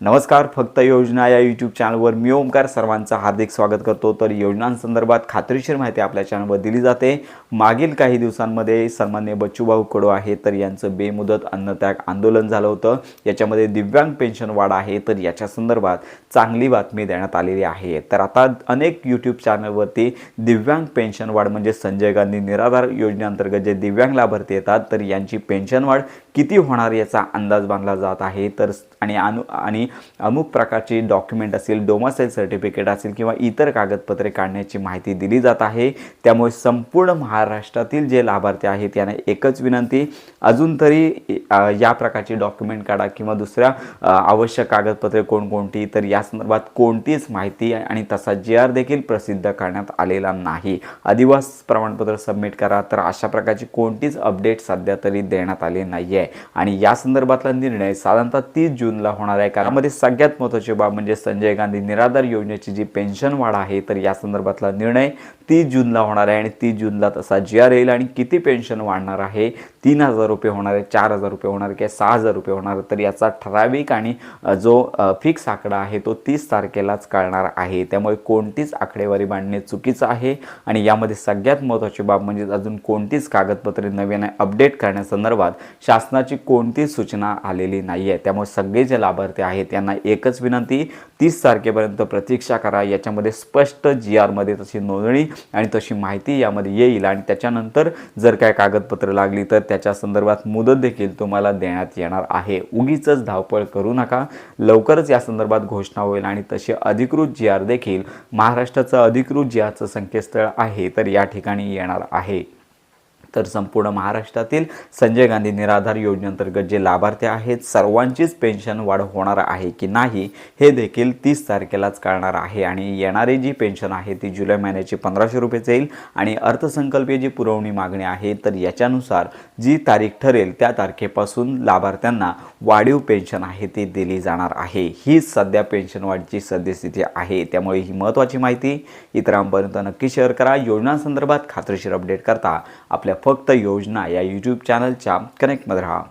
नमस्कार फक्त योजना या यूट्यूब चॅनलवर मी ओमकार सर्वांचं हार्दिक स्वागत करतो. तर योजनांसंदर्भात खात्रीशीर माहिती आपल्या चॅनलवर दिली जाते. मागील काही दिवसांमध्ये सन्मान्य बच्चूभाऊ कडू आहे तर यांचं बेमुदत अन्नत्याग आंदोलन झालं होतं. याच्यामध्ये दिव्यांग पेन्शन वाढ आहे तर याच्या संदर्भात चांगली बातमी देण्यात आलेली आहे. तर आता अनेक यूट्यूब चॅनलवरती दिव्यांग पेन्शन वाढ म्हणजे संजय गांधी निराधार योजनेअंतर्गत जे दिव्यांग लाभार्थी येतात तर यांची पेन्शन वाढ किती होणार याचा अंदाज बांधला जात आहे. तर आणि अनु आणि अमुक प्रकारची डॉक्युमेंट असेल डोमासाईल सर्टिफिकेट असेल किंवा इतर कागदपत्रे काढण्याची माहिती दिली जात आहे. त्यामुळे संपूर्ण महा महाराष्ट्रातील जे लाभार्थी आहेत यांना एकच विनंती अजून तरी या प्रकारची डॉक्युमेंट काढा किंवा दुसऱ्या आवश्यक कागदपत्रे कोणकोणती तर या संदर्भात कोणतीच माहिती आणि तसा जी आर देखील प्रसिद्ध करण्यात आलेला नाही. अधिवास प्रमाणपत्र सबमिट करा तर अशा प्रकारची कोणतीच अपडेट सध्या तरी देण्यात आली नाही आहे आणि या संदर्भातला निर्णय साधारणतः तीस जूनला होणार आहे. कारण सगळ्यात महत्त्वाची बाब म्हणजे संजय गांधी निराधार योजनेची जी पेन्शन वाढ आहे तर या संदर्भातला निर्णय तीस जूनला होणार आहे आणि तीस जूनला तसं जी आर येईल आणि किती पेन्शन वाढणार आहे? तीन हजार रुपये होणार आहे चार हजार रुपये होणार आहे किंवा सहा हजार रुपये होणार तर याचा ठराविक आणि जो फिक्स आकडा आहे तो तीस तारखेलाच कळणार आहे. त्यामुळे कोणतीच आकडेवारी मांडणे चुकीचं आहे आणि यामध्ये सगळ्यात महत्त्वाची बाब म्हणजे अजून कोणतीच कागदपत्रे नव्याने अपडेट करण्यासंदर्भात शासनाची कोणतीच सूचना आलेली नाही आहे त्यामुळे सगळे जे लाभार्थी आहेत त्यांना एकच विनंती तीस तारखेपर्यंत प्रतीक्षा करा. याच्यामध्ये स्पष्ट जी आरमध्ये तशी नोंदणी आणि तशी माहिती यामध्ये येईल आणि आणि त्याच्यानंतर जर काय कागदपत्र लागली तर त्याच्या संदर्भात मुदत देखील तुम्हाला देण्यात येणार आहे. उगीच धावपळ करू नका. लवकरच या संदर्भात घोषणा होईल आणि तशी अधिकृत जी आर देखील महाराष्ट्राचं अधिकृत जी आरचं संकेतस्थळ आहे तर या ठिकाणी येणार आहे. तर संपूर्ण महाराष्ट्रातील संजय गांधी निराधार योजनेअंतर्गत जे लाभार्थी आहेत सर्वांचीच पेन्शन वाढ होणार आहे की नाही हे देखील तीस तारखेलाच कळणार आहे. आणि येणारी जी पेन्शन आहे ती जुलै महिन्याची पंधराशे रुपयेच येईल. आणि अर्थसंकल्पीय जी पुरवणी मागणी आहे तर याच्यानुसार जी तारीख ठरेल त्या तारखेपासून लाभार्थ्यांना वाढीव पेन्शन आहे ती दिली जाणार आहे. ही सध्या पेन्शन वाढीची सद्यस्थिती आहे. त्यामुळे ही महत्त्वाची माहिती इतरांपर्यंत नक्की शेअर करा. योजनांसंदर्भात खात्रीशीर अपडेट करता आपल्या फक्त योजना या यूट्यूब चॅनलच्या कनेक्टमध्ये राहा.